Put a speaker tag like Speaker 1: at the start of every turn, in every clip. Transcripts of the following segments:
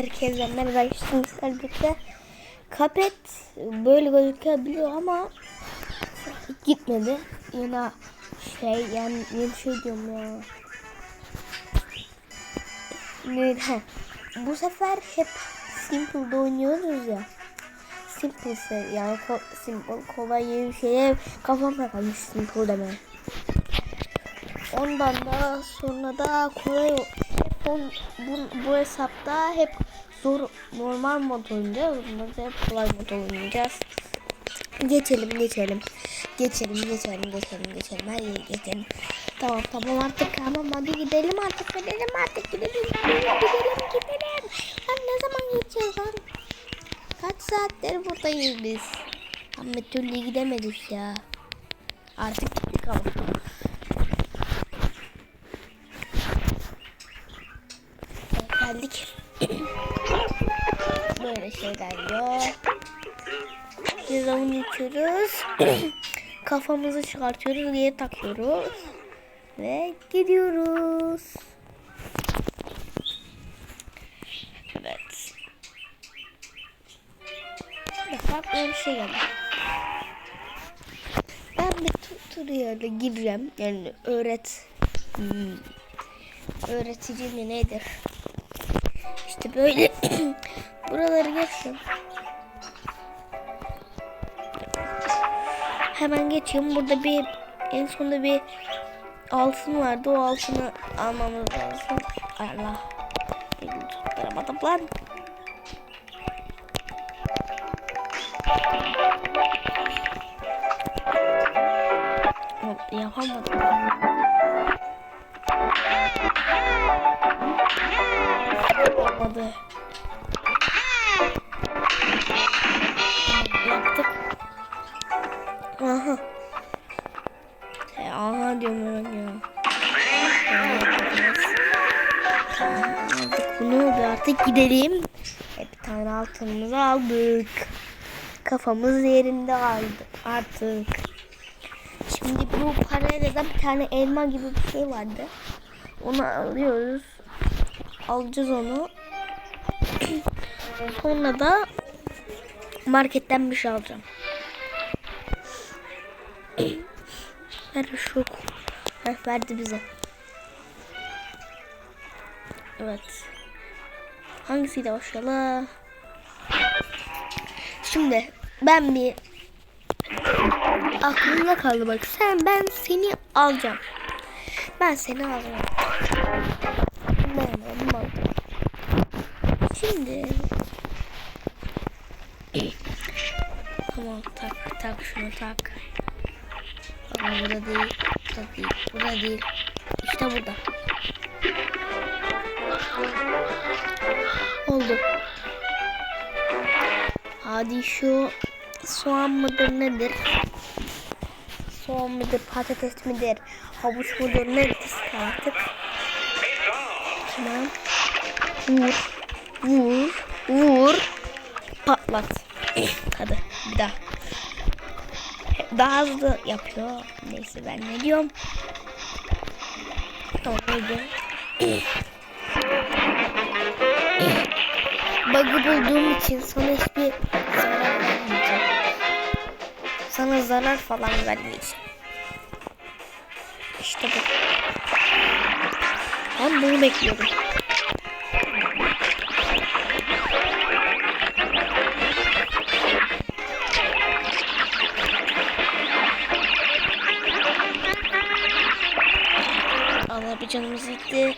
Speaker 1: Herkese merhaba işte birlikte Kapet böyle gözükebiliyor ama gitmedi. Yine şey yani yeni şey diyorum ya. Ne, he. Bu sefer hep Simple'da oynuyoruz ya. Simple yani ko simple kolay bir şeye kafam takılmış Simple demeye. Ondan da sonra da kolay on, bu, bu hesapta hep zor normal mod oynayacağız. Bunda da hep kolay mod oynayacağız. Geçelim geçelim. Geçelim geçelim geçelim geçelim. Her yere geçelim. Tamam tamam artık tamam hadi gidelim artık gidelim artık gidelim gidelim gidelim gidelim. Lan ne zaman gideceğiz lan? Kaç saattir buradayız biz. Ama türlü gidemedik ya. Artık gittik ama. Böyle şeyler yok. Onu içiyoruz. Kafamızı çıkartıyoruz, geri takıyoruz. Ve gidiyoruz. Evet. Böyle bir şey geldi. Ben bir tutorial'e gireceğim. Yani öğret... Hmm. Öğretici mi nedir? İşte böyle buraları geçtim. Hemen geçeyim. Burada bir en sonunda bir altın vardı. O altını almamız lazım. Allah. Elimi tutturamadım lan. Yapamadım. Olmadı. Gidelim. E, bir tane altınımızı aldık. Kafamız yerinde aldı artık. Şimdi bu parayla da bir tane elma gibi bir şey vardı. Onu alıyoruz alacağız onu. Sonra da marketten bir şey alacağım. Ver şu Heh, verdi bize. Evet. Hangisiyle başlayalım? Şimdi ben bir aklımda kaldı bak. Sen ben seni alacağım. Ben seni alacağım. Onu aldım. Şimdi tamam tak tak şunu tak. Ama burada değil, burada değil, burada değil. İşte burada. Oldu. Hadi şu soğan mıdır nedir? Soğan mıdır, patates midir, havuç mudur nedir artık? Tamam. Vur. Vur. Vur. Patlat. Hadi bir daha. Daha hızlı yapıyor. Neyse ben ne diyorum. Tamam oldu. Bug'ı bulduğum için sana hiçbir zarar vermeyeceğim. Sana zarar falan vermeyeceğim. İşte bu. Ben bunu bekliyorum. Allah bir canımız gitti.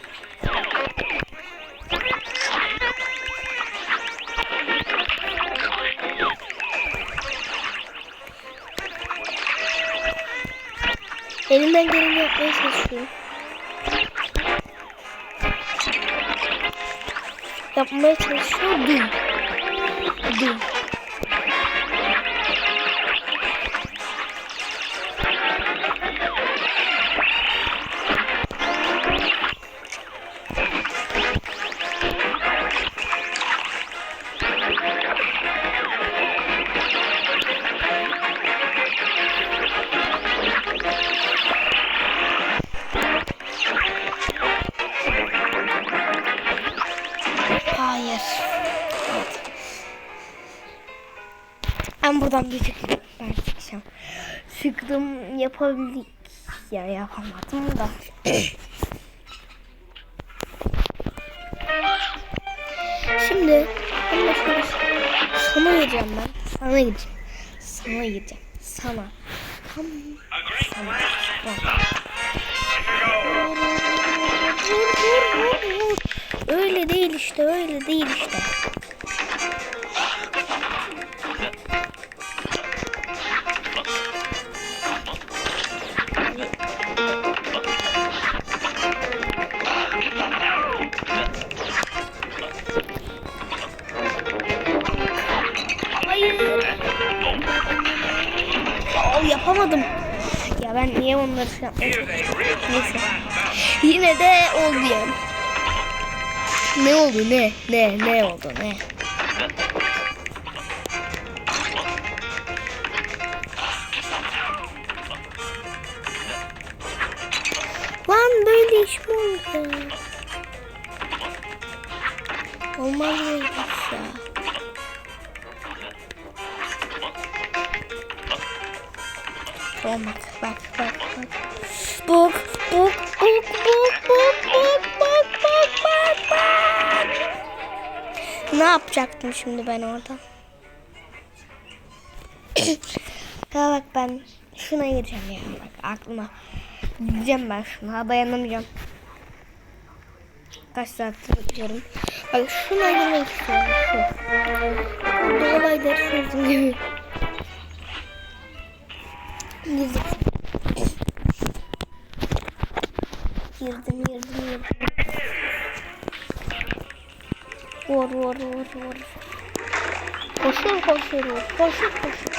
Speaker 1: Elimden geleni yapmaya çalışıyorum. Yapmaya çalışıyordum. Dum. Hayır. Ben buradan bir çıkacağım. Ben çıkacağım. Çıktım yapabildik. Ya yapamadım da. Şimdi ben şöyle sana gireceğim ben. Sana gireceğim. Sana gireceğim. Sana. Tam sana. Bak. Öyle değil işte, öyle değil işte. Şey yapmadım? Neyse. Yine de oldu yani. Ne oldu ne? Ne? Ne oldu ne? Lan böyle iş mi oldu? Olmaz böyle ya. Yapacaktım şimdi ben orada? ya bak ben şuna gireceğim ya bak aklıma. Gideceğim ben şuna dayanamayacağım. Kaç saattir bakıyorum. Bak şuna girmek istiyorum şu. Burada olayları çözdüm gibi. Girdim. Girdim, girdim, Vur vur vur vur. Koşun koşun vur. Koşun koşun.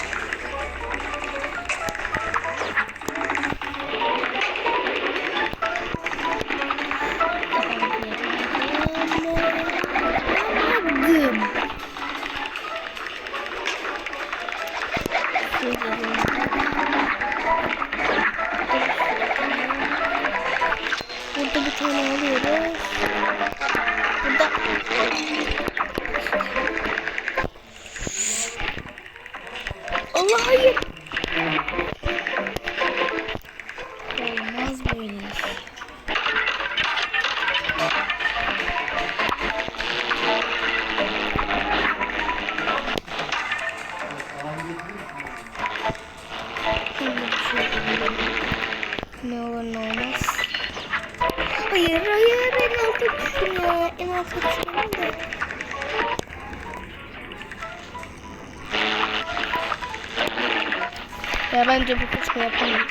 Speaker 1: Keşke şey yapamıyorum.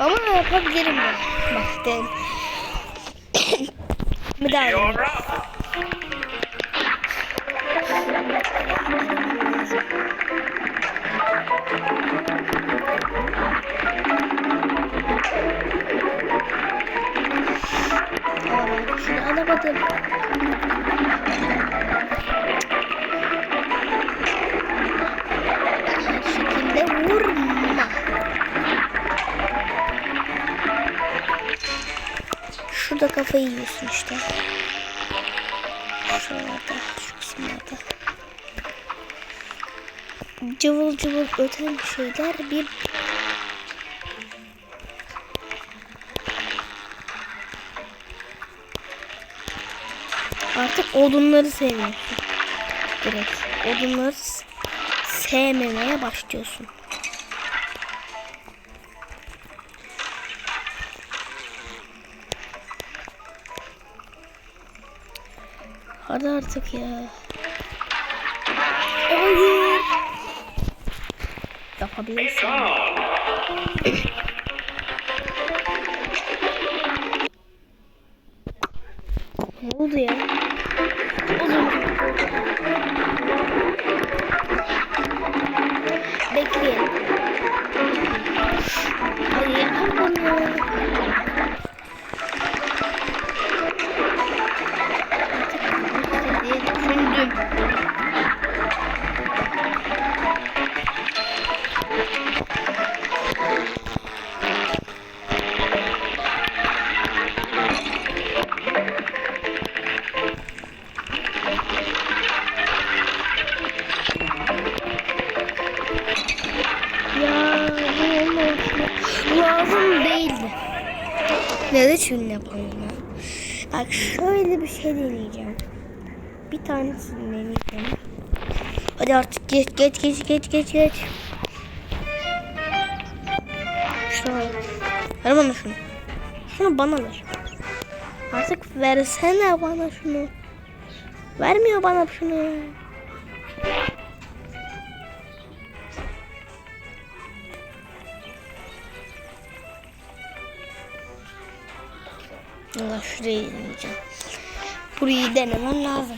Speaker 1: Ama yapabilirim ya. Bak değil. Bir daha. Yapayım. Alamadım. şekilde vur. Şurada kafayı yiyorsun işte. Şurada, şu kısımlarda. Cıvıl cıvıl öten şeyler bir Artık odunları sevmiyorsun. Direkt odunları sevmemeye başlıyorsun. Hadi artık ya. Hayır. Yapabilirsin. Ne oldu ya? Bekleyin. Hadi yapalım ya. Ya da şunu yapalım ya. Bak şöyle bir şey deneyeceğim. Bir tanesini deneyeceğim. Hadi artık geç geç geç geç geç geç. Şunu ver. Ver bana şunu. Şunu bana ver. Artık versene bana şunu. Vermiyor bana şunu. Allah şurayı deneyeceğim. Burayı denemem lazım.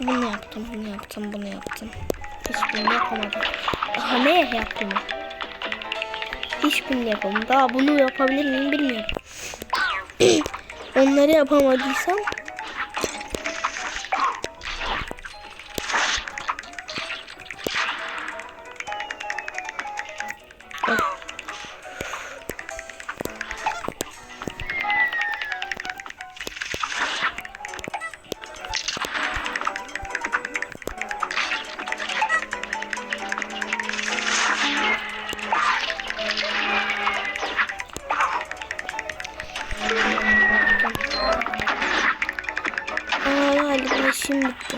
Speaker 1: Bunu yaptım, bunu yaptım, bunu yaptım. Hiçbirini yapamadım. Daha ne yaptım? Hiçbirini yapamadım. Daha bunu yapabilir miyim bilmiyorum. Onları yapamadıysam galiba işim bitti.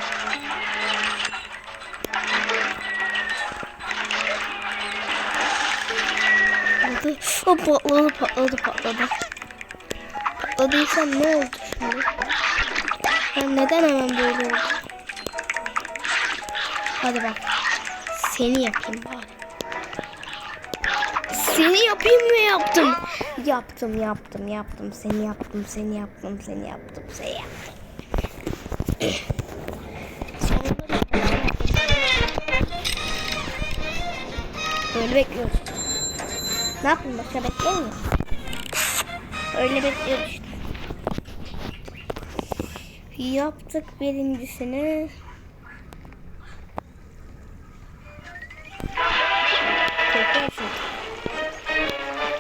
Speaker 1: Patladı. O patladı patladı patladı. Patladıysam ne oldu şimdi? Ben neden hemen böyle oldu? Hadi bak. Seni yapayım bari. Seni yapayım mı yaptım? Yaptım yaptım yaptım seni yaptım seni yaptım seni yaptım. Böyle bekliyoruz. Ne yapayım başka bekleyeyim mi? Öyle bekliyoruz işte. Yaptık birincisini. Şimdi.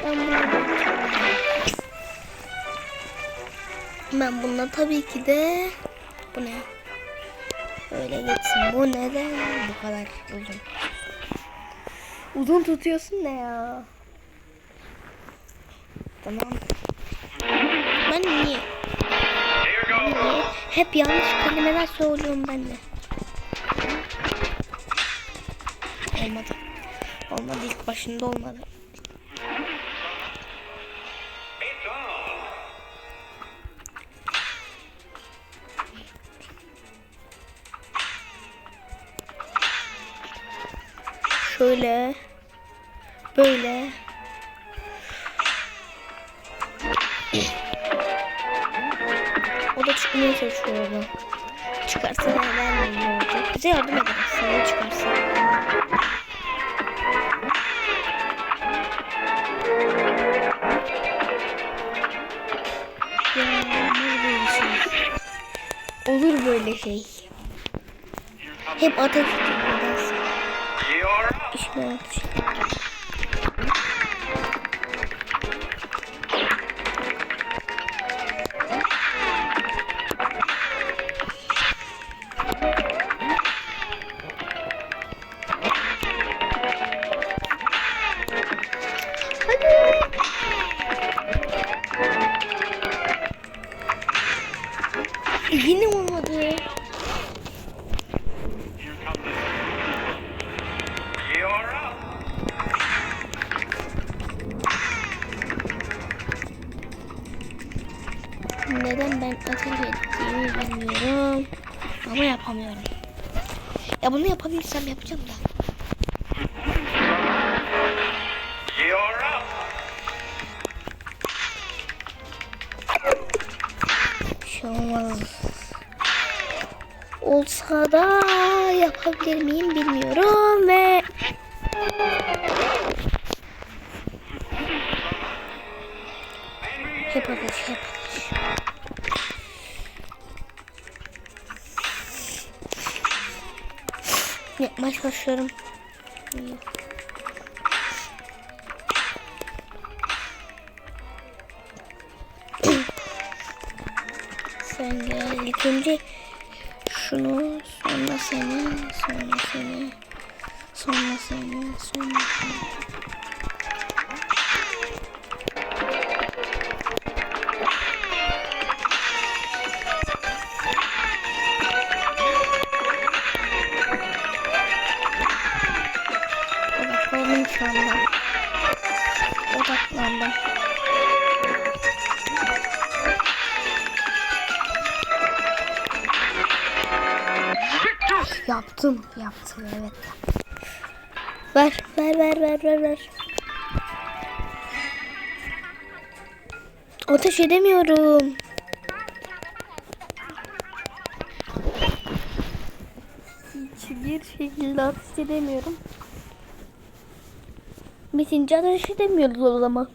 Speaker 1: Ben bunu ben bununla tabii ki de? Böyle geçsin. Bu neden bu kadar uzun? Uzun tutuyorsun ne ya? Tamam. Ben niye?
Speaker 2: Goes.
Speaker 1: niye? Hep yanlış kelimeler söylüyorum ben de. Olmadı. Olmadı ilk başında olmadı. Şöyle. Böyle. O da çıkmaya çalışıyor orada. Çıkarsa neden ne olacak? Bize yardım eder. Sana çıkarsa. Olur böyle şey. Hep ateş ediyor. İşime Ateş ettiğimi bilmiyorum. Ama yapamıyorum. Ya bunu yapabilsem yapacağım da. Şey. Olsa da yapabilir miyim bilmiyorum ve hep ateş hep ateş. Yapmaya çalışıyorum. Sen gel ilk önce şunu, sonra seni, sonra seni, sonra seni, sonra seni. Yaptım, yaptım evet. Ver, ver, ver, ver, ver, ver. Ateş edemiyorum. Hiçbir şekilde ateş edemiyorum. Bitince ateş edemiyoruz o zaman.